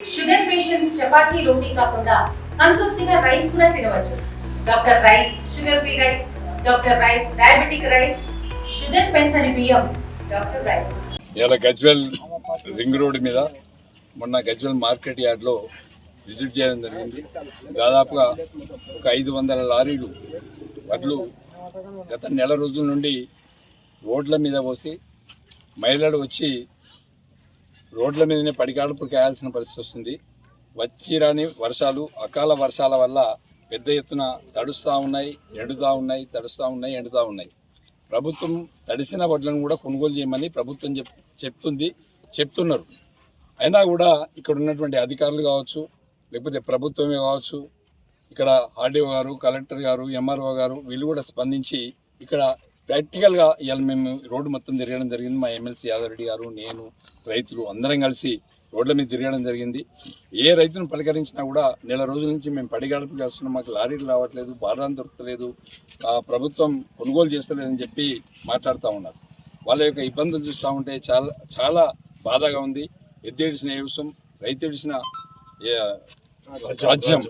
Sugar patients chapati రోటీ కాకుండా సంతృప్తిగా rice కూడా తినవచ్చు. Doctor rice sugar free rice doctor rice diabetic rice sugar పెంచని బియ్యం డాక్టర్ రైస్. ఇలా గజ్వెల్ రింగ్ రోడ్ మీద మొన్న గజ్వెల్ మార్కెట్ యార్డ్లో విజిట్ చేయడం జరిగింది. దాదాపుగా ఒక ఐదు వందల లారీలు వడ్లు గత నెల రోజుల నుండి రోడ్ల మీద పోసి మహిళలు వచ్చి రోడ్ల మీదనే పడిగాడుపు కాయాల్సిన పరిస్థితి వస్తుంది. వచ్చి రాని వర్షాలు అకాల వర్షాల వల్ల పెద్ద ఎత్తున తడుస్తూ ఉన్నాయి ఎండుతూ ఉన్నాయి తడుస్తూ ఉన్నాయి ఎండుతూ ఉన్నాయి. ప్రభుత్వం తడిసిన వడ్లను కూడా కొనుగోలు చేయమని ప్రభుత్వం చెప్ చెప్తుంది చెప్తున్నారు. అయినా కూడా ఇక్కడ ఉన్నటువంటి అధికారులు కావచ్చు లేకపోతే ప్రభుత్వమే కావచ్చు ఇక్కడ ఆర్డీఓ గారు కలెక్టర్ గారు ఎంఆర్ఓ గారు వీళ్ళు కూడా స్పందించి ఇక్కడ ప్రాక్టికల్గా ఇవాళ మేము రోడ్డు మొత్తం తిరగడం జరిగింది. మా ఎమ్మెల్సీ యాదవరెడ్డి గారు నేను రైతులు అందరం కలిసి రోడ్ల మీద తిరగడం జరిగింది. ఏ రైతును పలకరించినా కూడా నెల రోజుల నుంచి మేము పడిగాడుపు చేస్తున్నాం. మాకు లారీలు రావట్లేదు బారాన్ దొరకలేదు ఆ ప్రభుత్వం కొనుగోలు చేస్తలేదని చెప్పి మాట్లాడుతూ ఉన్నారు. వాళ్ళ యొక్క ఇబ్బందులు చూస్తూ ఉంటే చాలా చాలా బాధగా ఉంది. ఎద్దేడిసిన వ్యవసాయం రైతేడిసిన రాజ్యం.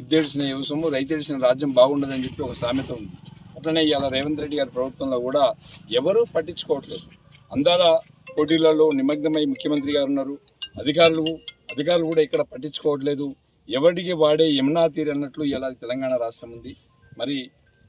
ఎద్దేడిసిన వ్యవసాయము రైతేడిసిన రాజ్యం బాగుండదని చెప్పి ఒక సామెత ఉంది. అట్లనే ఇవాళ రేవంత్ రెడ్డి గారి ప్రభుత్వంలో కూడా ఎవరూ పట్టించుకోవట్లేదు. అందాల పోటీలలో నిమగ్నమై ముఖ్యమంత్రి గారు ఉన్నారు. అధికారులు అధికారులు కూడా ఇక్కడ పట్టించుకోవట్లేదు. ఎవరికి వాడే యమునా తీరు అన్నట్లు ఇలా తెలంగాణ రాష్ట్రం ఉంది. మరి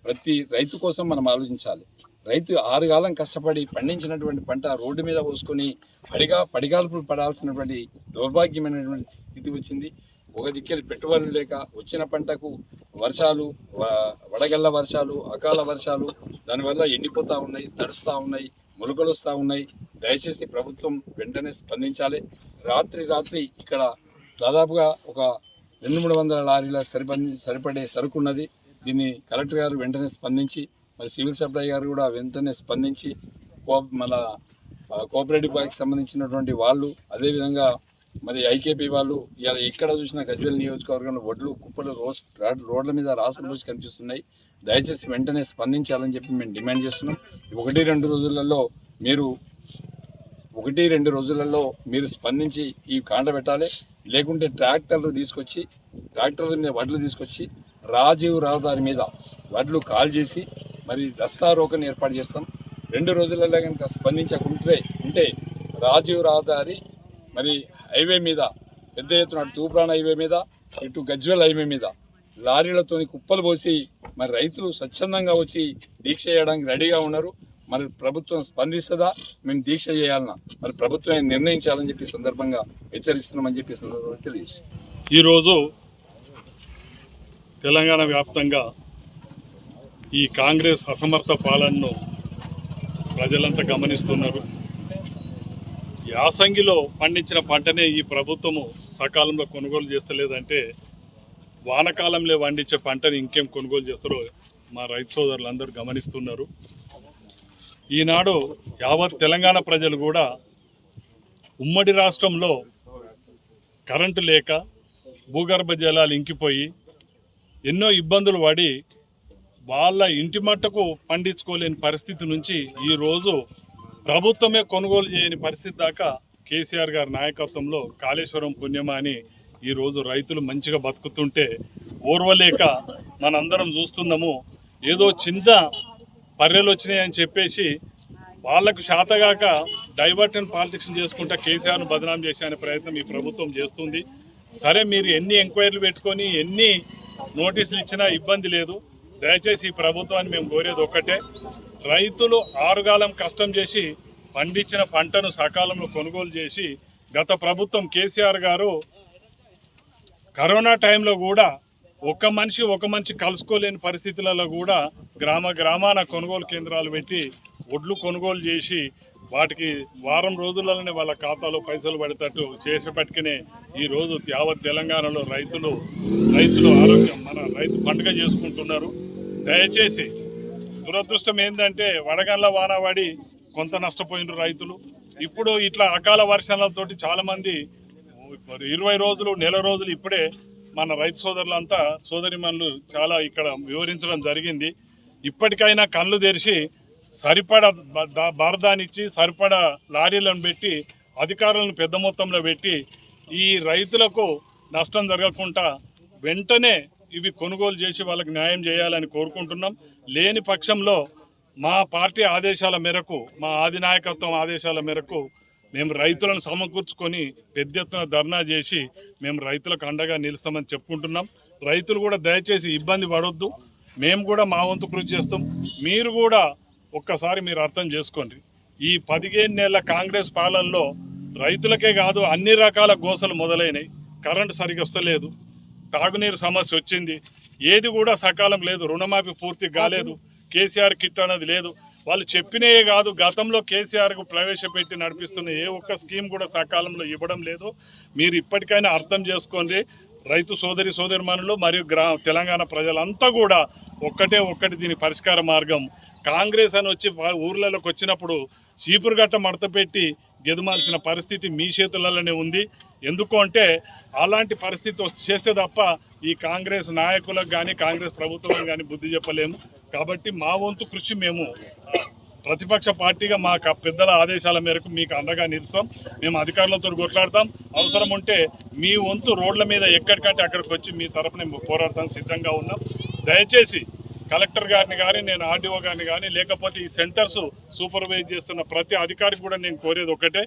ప్రతి రైతు కోసం మనం ఆలోచించాలి. రైతు ఆరుగాలం కష్టపడి పండించినటువంటి పంట రోడ్డు మీద పోసుకొని పడిగా పడిగాల్పులు పడాల్సినటువంటి దౌర్భాగ్యమైనటువంటి స్థితి వచ్చింది. ఒక దిక్కెలు పెట్టుబడులు లేక వచ్చిన పంటకు వర్షాలు వ- వడగళ్ళ వర్షాలు అకాల వర్షాలు దానివల్ల ఎండిపోతూ ఉన్నాయి తడుస్తూ ఉన్నాయి మొలకలు వస్తూ ఉన్నాయి. దయచేసి ప్రభుత్వం వెంటనే స్పందించాలి. రాత్రి రాత్రి ఇక్కడ దాదాపుగా ఒక రెండు మూడు వందల లారీల సరిపడి సరిపడే సరుకు ఉన్నది దీన్ని కలెక్టర్ గారు వెంటనే స్పందించి మరి సివిల్ సప్లై గారు కూడా వెంటనే స్పందించి కో మన కోఆపరేటివ్ బ్యాంక్ సంబంధించినటువంటి వాళ్ళు అదేవిధంగా మరి ఐకేపీ వాళ్ళు ఇలా ఎక్కడ చూసినా గజ్వేల్ నియోజకవర్గంలో వడ్లు కుప్పలు రోస్ రోడ్ల మీద రాసిన రోజు కనిపిస్తున్నాయి. దయచేసి వెంటనే స్పందించాలని చెప్పి మేము డిమాండ్ చేస్తున్నాం. ఒకటి రెండు రోజులలో మీరు ఒకటి రెండు రోజులలో మీరు స్పందించి ఈ కాండ పెట్టాలి. లేకుంటే ట్రాక్టర్లు తీసుకొచ్చి ట్రాక్టర్ల మీద వడ్లు తీసుకొచ్చి రాజీవ్ రహదారి మీద వడ్లు కాల్ చేసి మరి రస్తారోకని ఏర్పాటు చేస్తాం. రెండు రోజులలో కనుక స్పందించకుంటే ఉంటే రాజీవ్ రహదారి మరి హైవే మీద పెద్ద ఎత్తున అటు తూప్రాన్ హైవే మీద ఇటు గజ్వెల్ హైవే మీద లారీలతోని కుప్పలు పోసి మరి రైతులు స్వచ్ఛందంగా వచ్చి దీక్ష చేయడానికి రెడీగా ఉన్నారు. మరి ప్రభుత్వం స్పందిస్తుందా? మేము దీక్ష చేయాలన్నా మరి ప్రభుత్వం నిర్ణయించాలని చెప్పి సందర్భంగా హెచ్చరిస్తున్నామని చెప్పి సందర్భంగా తెలియజేసి ఈరోజు తెలంగాణ వ్యాప్తంగా ఈ కాంగ్రెస్ అసమర్థ పాలనను ప్రజలంతా గమనిస్తున్నారు. యాసంగిలో పండించిన పంటనే ఈ ప్రభుత్వము సకాలంలో కొనుగోలు చేస్తలేదంటే వానకాలంలో పండించే పంటని ఇంకేం కొనుగోలు చేస్తారో మా రైతు సోదరులు అందరూ గమనిస్తున్నారు. ఈనాడు యావత్ తెలంగాణ ప్రజలు కూడా ఉమ్మడి రాష్ట్రంలో కరెంటు లేక భూగర్భ జలాలు ఇంకిపోయి ఎన్నో ఇబ్బందులు పడి వాళ్ళ ఇంటి మట్టకు పండించుకోలేని పరిస్థితి నుంచి ఈరోజు ప్రభుత్వమే కొనుగోలు చేయని పరిస్థితి దాకా కేసీఆర్ గారి నాయకత్వంలో కాళేశ్వరం పుణ్యమా అని ఈరోజు రైతులు మంచిగా బతుకుతుంటే ఓర్వలేక మనందరం చూస్తున్నాము. ఏదో చిన్న పర్రెలు వచ్చినాయని చెప్పేసి వాళ్ళకు శాతగాక డైవర్టెన్ పాలిటిక్స్ చేసుకుంటా కేసీఆర్ను బదనాం చేసే ప్రయత్నం ఈ ప్రభుత్వం చేస్తుంది. సరే మీరు ఎన్ని ఎంక్వైరీలు పెట్టుకొని ఎన్ని నోటీసులు ఇచ్చినా ఇబ్బంది లేదు. దయచేసి ఈ ప్రభుత్వాన్ని మేము కోరేది ఒక్కటే. రైతులు ఆరుగాలం కష్టం చేసి పండించిన పంటను సకాలంలో కొనుగోలు చేసి గత ప్రభుత్వం కేసీఆర్ గారు కరోనా టైంలో కూడా ఒక మనిషి ఒక మనిషి కలుసుకోలేని పరిస్థితులలో కూడా గ్రామ గ్రామాన కొనుగోలు కేంద్రాలు పెట్టి ఒడ్లు కొనుగోలు చేసి వాటికి వారం రోజులలోనే వాళ్ళ ఖాతాలో పైసలు పడేటట్టు చేసేపట్టుకునే ఈరోజు యావత్ తెలంగాణలో రైతులు రైతులు ఆరోగ్యం మన రైతు పండుగ చేసుకుంటున్నారు. దయచేసి దురదృష్టం ఏంటంటే వడగండ్ల వాన పడి కొంత నష్టపోయినారు రైతులు. ఇప్పుడు ఇట్లా అకాల వర్షాలతోటి చాలామంది మరి ఇరవై రోజులు నెల రోజులు ఇప్పుడే మన రైతు సోదరులంతా సోదరిమణులు చాలా ఇక్కడ వివరించడం జరిగింది. ఇప్పటికైనా కళ్ళు తెరిచి సరిపడ బ- సరిపడ లారీలను పెట్టి అధికారులను పెద్ద మొత్తంలో పెట్టి ఈ రైతులకు నష్టం జరగకుండా వెంటనే ఇవి కొనుగోలు చేసి వాళ్ళకి న్యాయం చేయాలని కోరుకుంటున్నాం. లేని పక్షంలో మా పార్టీ ఆదేశాల మేరకు మా ఆధినాయకత్వం ఆదేశాల మేరకు మేము రైతులను సమకూర్చుకొని పెద్ద ఎత్తున ధర్నా చేసి మేము రైతులకు అండగా నిలుస్తామని చెప్పుకుంటున్నాం. రైతులు కూడా దయచేసి ఇబ్బంది పడొద్దు. మేము కూడా మా వంతు కృషి చేస్తాం. మీరు కూడా ఒక్కసారి మీరు అర్థం చేసుకోండి. ఈ పదిహేను నెలల కాంగ్రెస్ పాలనలో రైతులకే కాదు అన్ని రకాల గోసలు మొదలైనవి కరెంటు సరిగ్గా వస్తలేదు. తాగునీరు సమస్య వచ్చింది. ఏది కూడా సకాలం లేదు. రుణమాఫీ పూర్తి కాలేదు. కేసీఆర్ కిట్ అనేది లేదు. వాళ్ళు చెప్పినే కాదు. గతంలో కేసీఆర్కు ప్రవేశపెట్టి నడిపిస్తున్న ఏ ఒక్క స్కీమ్ కూడా సకాలంలో ఇవ్వడం లేదు. మీరు ఇప్పటికైనా అర్థం చేసుకోండి. రైతు సోదరి సోదరిమణులు మరియు గ్రా తెలంగాణ ప్రజలంతా కూడా ఒక్కటే ఒక్కటి దీని పరిష్కార మార్గం. కాంగ్రెస్ అని వచ్చి ఊర్లలోకి వచ్చినప్పుడు చీపురుగట్ట మడత పెట్టి గెదుమాల్సిన పరిస్థితి మీ చేతులలోనే ఉంది. ఎందుకు అంటే అలాంటి పరిస్థితి చేస్తే తప్ప ఈ కాంగ్రెస్ నాయకులకు కానీ కాంగ్రెస్ ప్రభుత్వం కానీ బుద్ధి చెప్పలేము. కాబట్టి మా వంతు కృషి మేము ప్రతిపక్ష పార్టీగా మా పెద్దల ఆదేశాల మేరకు మీకు అండగా నిలుస్తాం. మేము అధికారులతో కొట్లాడతాం. అవసరం ఉంటే మీ వంతు రోడ్ల మీద ఎక్కడికంటే అక్కడికి వచ్చి మీ తరపున మేము పోరాడతాం. సిద్ధంగా ఉన్నాం. దయచేసి కలెక్టర్ గారిని కానీ నేను ఆర్డీఓ గారిని కానీ లేకపోతే ఈ సెంటర్స్ సూపర్వైజ్ చేస్తున్న ప్రతి అధికారికి కూడా నేను కోరేది ఒకటే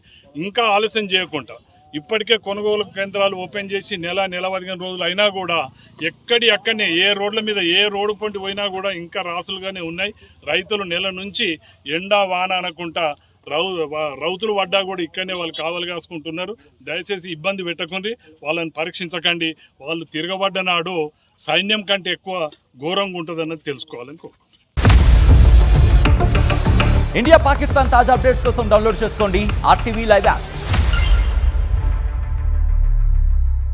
ఇంకా ఆలస్యం చేయకుండా. ఇప్పటికే కొనుగోలు కేంద్రాలు ఓపెన్ చేసి నెల నెల పదిహేను రోజులు అయినా కూడా ఎక్కడి అక్కడనే ఏ రోడ్ల మీద ఏ రోడ్డు పంటి పోయినా కూడా ఇంకా రాసులుగానే ఉన్నాయి. రైతులు నెల నుంచి ఎండా వాన అనకుండా రౌ రౌతులు పడ్డా కూడా ఇక్కడనే వాళ్ళు కావాలి కాసుకుంటున్నారు. దయచేసి ఇబ్బంది పెట్టకండి వాళ్ళని పరీక్షించకండి. వాళ్ళు తిరగబడ్డ నాడు సైన్యం కంటే ఎక్కువ ఘోరంగా ఉంటుందన్నది తెలుసుకోవాలని కోరుకుంటున్నాను. ఇండియా పాకిస్తాన్ తాజా అప్డేట్స్ కోసం డౌన్లోడ్ చేసుకోండి ఆర్టీవీ లైవ్ యాప్